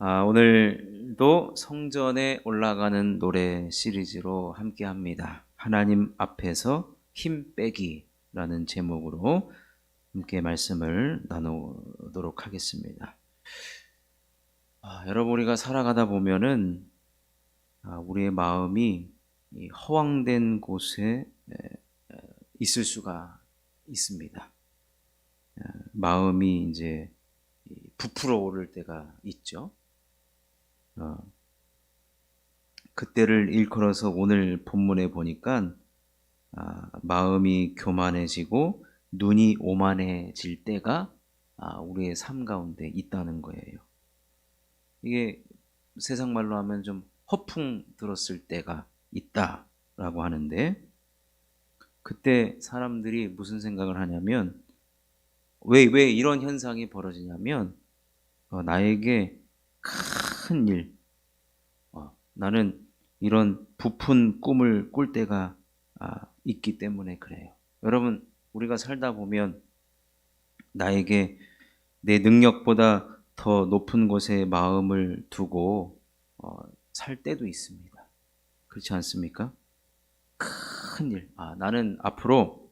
아, 오늘도 성전에 올라가는 노래 시리즈로 함께 합니다. 하나님 앞에서 힘 빼기라는 제목으로 함께 말씀을 나누도록 하겠습니다. 아, 여러분, 우리가 살아가다 보면은 아, 우리의 마음이 이 허황된 곳에 있을 수가 있습니다. 아, 마음이 이제 이 부풀어 오를 때가 있죠. 어, 그때를 일컬어서 오늘 본문에 보니까 아, 마음이 교만해지고 눈이 오만해질 때가 아, 우리의 삶 가운데 있다는 거예요. 이게 세상 말로 하면 좀 허풍 들었을 때가 있다라고 하는데 그때 사람들이 무슨 생각을 하냐면 왜, 왜 이런 현상이 벌어지냐면 어, 나에게 큰 일, 어, 나는 이런 부푼 꿈을 꿀 때가 아, 있기 때문에 그래요. 여러분, 우리가 살다 보면 나에게 내 능력보다 더 높은 곳에 마음을 두고 어, 살 때도 있습니다. 그렇지 않습니까? 큰 일. 아, 나는 앞으로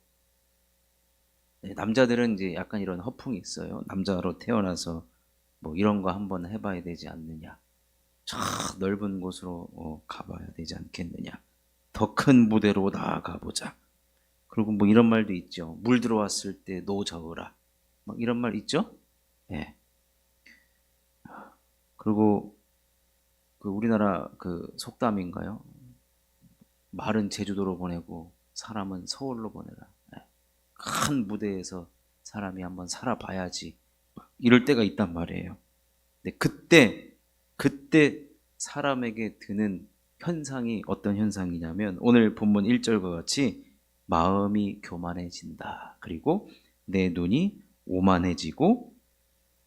네, 남자들은 이제 약간 이런 허풍이 있어요. 남자로 태어나서 뭐 이런 거 한번 해봐야 되지 않느냐. 저 넓은 곳으로 어, 가봐야 되지 않겠느냐. 더 큰 무대로 나아가 보자. 그리고 뭐 이런 말도 있죠. 물 들어왔을 때 노저으라. 막 이런 말 있죠? 예. 그리고 그 우리나라 그 속담인가요? 말은 제주도로 보내고 사람은 서울로 보내라. 예. 큰 무대에서 사람이 한번 살아봐야지. 막 이럴 때가 있단 말이에요. 근데 그때 그때 사람에게 드는 현상이 어떤 현상이냐면 오늘 본문 1절과 같이 마음이 교만해진다. 그리고 내 눈이 오만해지고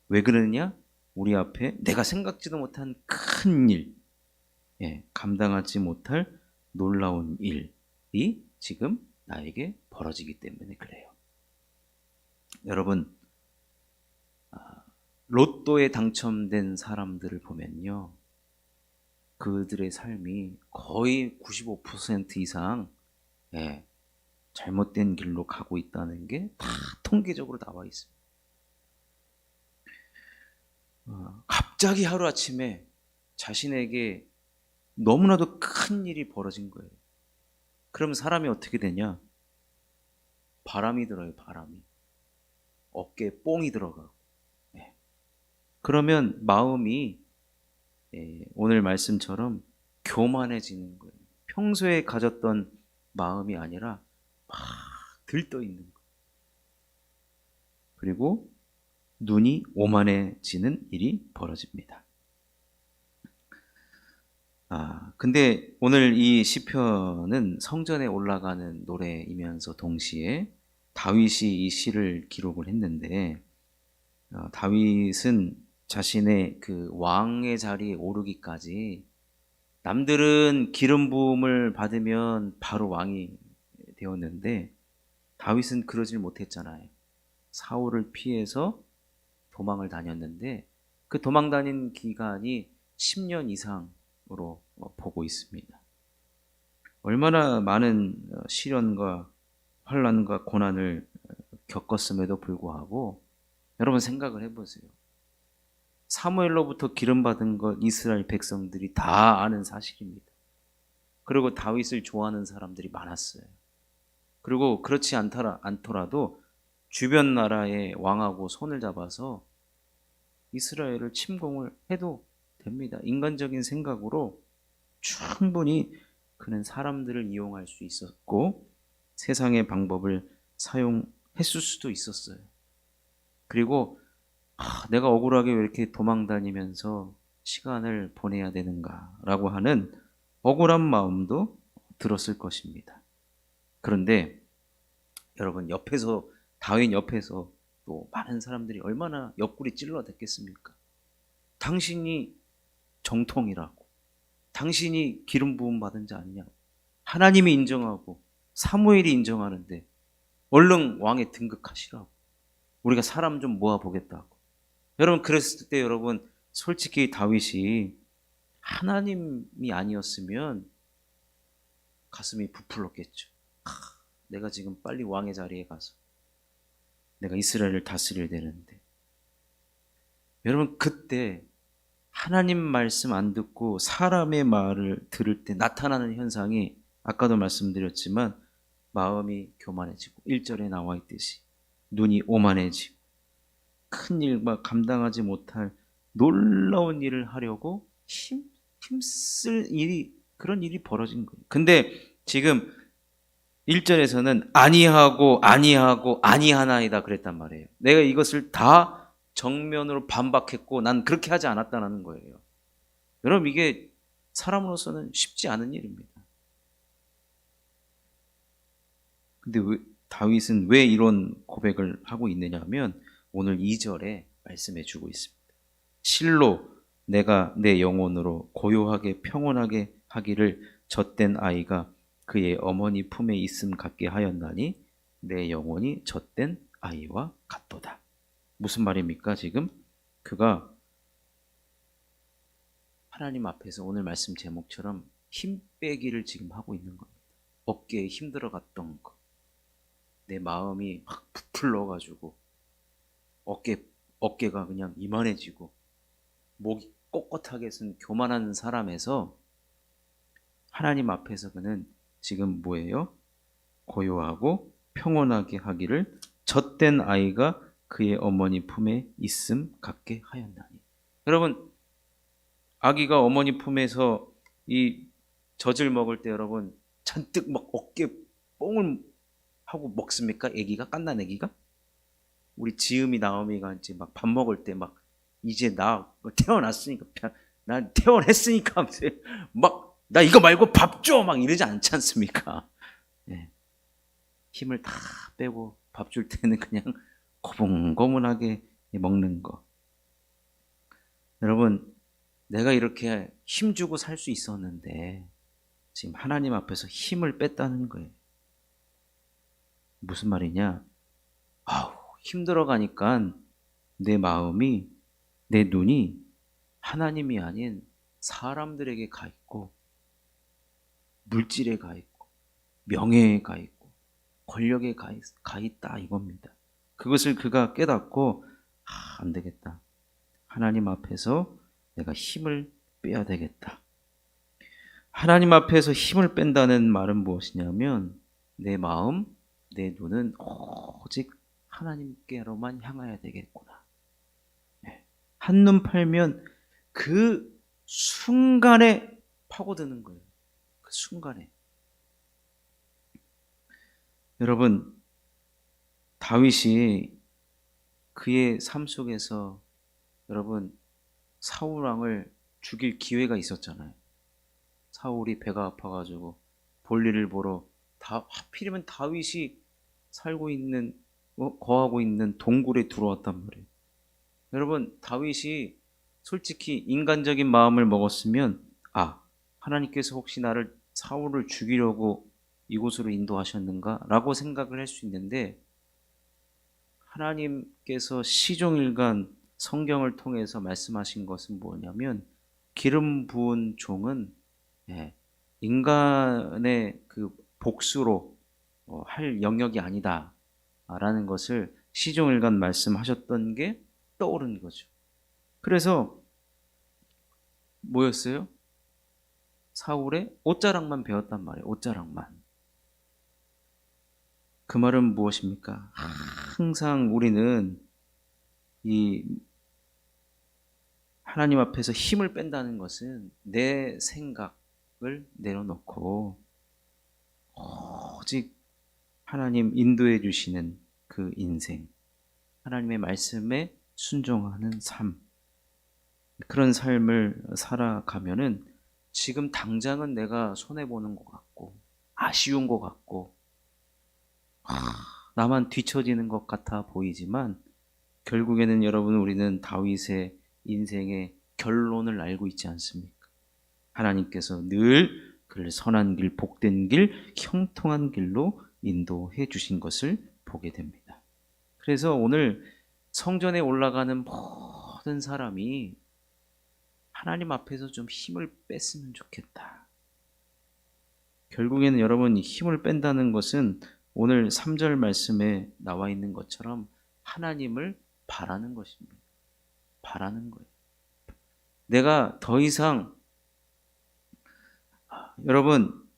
왜 그러느냐? 우리 앞에 내가 생각지도 못한 큰 일, 예, 감당하지 못할 놀라운 일이 지금 나에게 벌어지기 때문에 그래요. 여러분, 아, 로또에 당첨된 사람들을 보면요. 그들의 삶이 거의 95% 이상 예, 잘못된 길로 가고 있다는 게 다 통계적으로 나와 있습니다. 어, 갑자기 하루아침에 자신에게 너무나도 큰 일이 벌어진 거예요. 그럼 사람이 어떻게 되냐? 바람이 들어요, 바람이. 어깨에 뽕이 들어가고. 예. 그러면 마음이 예, 오늘 말씀처럼 교만해지는 거예요. 평소에 가졌던 마음이 아니라 막 들떠 있는 거예요. 그리고 눈이 오만해지는 일이 벌어집니다. 아, 근데 오늘 이 시편은 성전에 올라가는 노래이면서 동시에 다윗이 이 시를 기록을 했는데 어, 다윗은 자신의 그 왕의 자리에 오르기까지 남들은 기름 부음을 받으면 바로 왕이 되었는데 다윗은 그러질 못했잖아요. 사울을 피해서 도망을 다녔는데 그 도망 다닌 기간이 10년 이상으로 어, 보고 있습니다. 얼마나 많은 어, 시련과 환란과 고난을 어, 겪었음에도 불구하고 여러분 생각을 해보세요. 사무엘로부터 기름 받은 것 이스라엘 백성들이 다 아는 사실입니다. 그리고 다윗을 좋아하는 사람들이 많았어요. 그리고 그렇지 않더라, 않더라도 주변 나라의 왕하고 손을 잡아서 이스라엘을 침공을 해도 됩니다. 인간적인 생각으로 충분히 그는 사람들을 이용할 수 있었고 세상의 방법을 사용했을 수도 있었어요. 그리고 아, 내가 억울하게 왜 이렇게 도망 다니면서 시간을 보내야 되는가라고 하는 억울한 마음도 들었을 것입니다. 그런데 여러분 옆에서 다윈 옆에서 또 많은 사람들이 얼마나 옆구리 찔러댔겠습니까? 당신이 정통이라고, 당신이 기름 부음 받은 자 아니냐고, 하나님이 인정하고 사무엘이 인정하는데 얼른 왕에 등극하시라고, 우리가 사람 좀 모아 보겠다고. 여러분 그랬을 때 여러분 솔직히 다윗이 하나님이 아니었으면 가슴이 부풀었겠죠. 아, 내가 지금 빨리 왕의 자리에 가서 내가 이스라엘을 다스려야 되는데 여러분 그때 하나님 말씀 안 듣고 사람의 말을 들을 때 나타나는 현상이 아까도 말씀드렸지만 마음이 교만해지고 1절에 나와 있듯이 눈이 오만해지고 큰 일과 감당하지 못할 놀라운 일을 하려고 힘, 힘쓸 일이 그런 일이 벌어진 거예요. 근데 지금 1절에서는 아니하고 아니하고 아니하나이다 그랬단 말이에요. 내가 이것을 다 정면으로 반박했고 난 그렇게 하지 않았다는 거예요. 여러분 이게 사람으로서는 쉽지 않은 일입니다. 근데 왜, 다윗은 왜 이런 고백을 하고 있느냐 하면 오늘 2절에 말씀해 주고 있습니다. 실로 내가 내 영혼으로 고요하게 평온하게 하기를 젖된 아이가 그의 어머니 품에 있음 같게 하였나니 내 영혼이 젖된 아이와 같도다. 무슨 말입니까, 지금? 그가 하나님 앞에서 오늘 말씀 제목처럼 힘 빼기를 지금 하고 있는 겁니다. 어깨에 힘 들어 갔던 거. 내 마음이 막 부풀러가지고 어깨, 어깨가 그냥 이만해지고 목이 꼿꼿하게 쓴 교만한 사람에서 하나님 앞에서 그는 지금 뭐예요? 고요하고 평온하게 하기를 젖된 아이가 그의 어머니 품에 있음 같게 하였나니. 여러분, 아기가 어머니 품에서 이 젖을 먹을 때 여러분 잔뜩 막 어깨 뽕을 하고 먹습니까? 아기가 깐난 아기가? 우리 지음이 나오미가 이제 막 밥 먹을 때 막 이제 나 태어났으니까 난 태어났으니까 막 나 이거 말고 밥 줘! 막 이러지 않지 않습니까? 예. 힘을 다 빼고 밥 줄 때는 그냥 고분고분하게 먹는 거. 여러분, 내가 이렇게 힘 주고 살 수 있었는데 지금 하나님 앞에서 힘을 뺐다는 거예요. 무슨 말이냐? 아우, 힘들어 가니까 내 마음이, 내 눈이 하나님이 아닌 사람들에게 가 있고, 물질에 가 있고, 명예에 가 있고, 권력에 가, 있, 가 있다 이겁니다. 그것을 그가 깨닫고, 아, 안 되겠다. 하나님 앞에서 내가 힘을 빼야 되겠다. 하나님 앞에서 힘을 뺀다는 말은 무엇이냐면, 내 마음, 내 눈은 오직 하나님께로만 향해야 되겠구나. 네. 한눈 팔면 그 순간에 파고드는 거예요. 그 순간에. 여러분, 다윗이 그의 삶 속에서 여러분 사울 왕을 죽일 기회가 있었잖아요. 사울이 배가 아파가지고 볼일을 보러 다 하필이면 다윗이 살고 있는 어, 거하고 있는 동굴에 들어왔단 말이에요. 여러분 다윗이 솔직히 인간적인 마음을 먹었으면 아 하나님께서 혹시 나를 사울을 죽이려고 이곳으로 인도하셨는가라고 생각을 할 수 있는데 하나님께서 시종일관 성경을 통해서 말씀하신 것은 뭐냐면 기름 부은 종은 예, 인간의 그 복수로 어, 할 영역이 아니다 라는 것을 시종일관 말씀하셨던 게 떠오른 거죠. 그래서 뭐였어요? 사울의 옷자락만 배웠단 말이에요. 옷자락만. 그 말은 무엇입니까? 항상 우리는 이 하나님 앞에서 힘을 뺀다는 것은 내 생각을 내려놓고 오직 하나님 인도해 주시는 그 인생, 하나님의 말씀에 순종하는 삶, 그런 삶을 살아가면은 지금 당장은 내가 손해보는 것 같고, 아쉬운 것 같고, 나만 뒤처지는 것 같아 보이지만, 결국에는 여러분 우리는 다윗의 인생의 결론을 알고 있지 않습니까? 하나님께서 늘 그를 선한 길, 복된 길, 형통한 길로 인도해 주신 것을 보게 됩니다. 그래서 오늘 성전에 올라가는 모든 사람이 하나님 앞에서 좀 힘을 뺐으면 좋겠다. 결국에는 여러분 이 힘을 뺀다는 것은 오늘 3절 말씀에 나와 있는 것처럼 하나님을 바라는 것입니다. 바라는 거예요. 내가 더 이상 여러분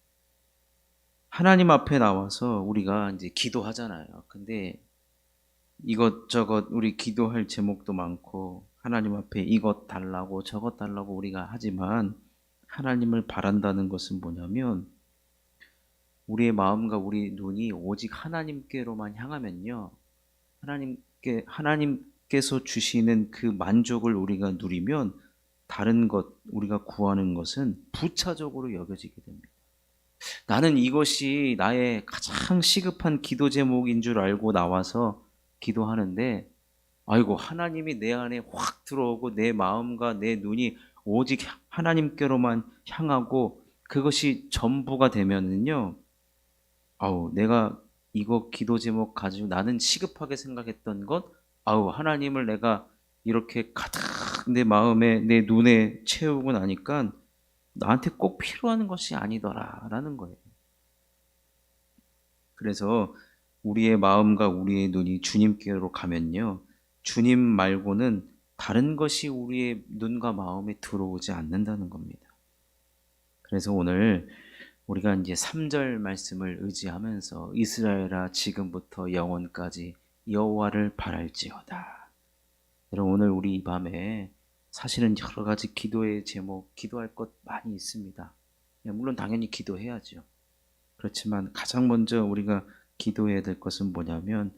하나님 앞에 나와서 우리가 이제 기도하잖아요. 근데 이것저것 우리 기도할 제목도 많고 하나님 앞에 이것 달라고 저것 달라고 우리가 하지만 하나님을 바란다는 것은 뭐냐면 우리의 마음과 우리 눈이 오직 하나님께로만 향하면요. 하나님께 하나님께서 주시는 그 만족을 우리가 누리면 다른 것 우리가 구하는 것은 부차적으로 여겨지게 됩니다. 나는 이것이 나의 가장 시급한 기도 제목인 줄 알고 나와서 기도하는데 아이고 하나님이 내 안에 확 들어오고 내 마음과 내 눈이 오직 하나님께로만 향하고 그것이 전부가 되면은요. 아우 내가 이거 기도 제목 가지고 나는 시급하게 생각했던 것 아우 하나님을 내가 이렇게 가득 내 마음에 내 눈에 채우고 나니까 나한테 꼭 필요한 것이 아니더라라는 거예요. 그래서 우리의 마음과 우리의 눈이 주님께로 가면요. 주님 말고는 다른 것이 우리의 눈과 마음에 들어오지 않는다는 겁니다. 그래서 오늘 우리가 이제 3절 말씀을 의지하면서 이스라엘아 지금부터 영원까지 여호와를 바랄지어다. 여러분 오늘 우리 이 밤에 사실은 여러 가지 기도의 제목, 기도할 것 많이 있습니다. 예, 물론 당연히 기도해야죠. 그렇지만 가장 먼저 우리가 기도해야 될 것은 뭐냐면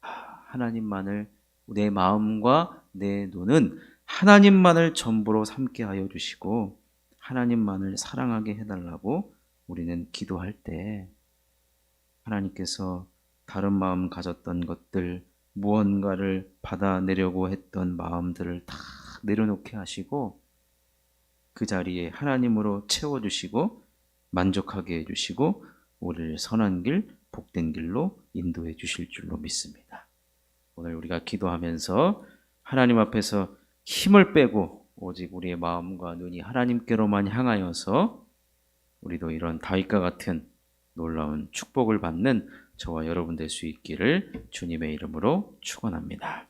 아, 하나님만을 내 마음과 내 눈은 하나님만을 전부로 삼게 하여 주시고 하나님만을 사랑하게 해달라고 우리는 기도할 때 하나님께서 다른 마음 가졌던 것들 무언가를 받아내려고 했던 마음들을 다 내려놓게 하시고 그 자리에 하나님으로 채워주시고 만족하게 해주시고 우리를 선한 길, 복된 길로 인도해 주실 줄로 믿습니다. 오늘 우리가 기도하면서 하나님 앞에서 힘을 빼고 오직 우리의 마음과 눈이 하나님께로만 향하여서 우리도 이런 다윗과 같은 놀라운 축복을 받는 저와 여러분 될 수 있기를 주님의 이름으로 축원합니다.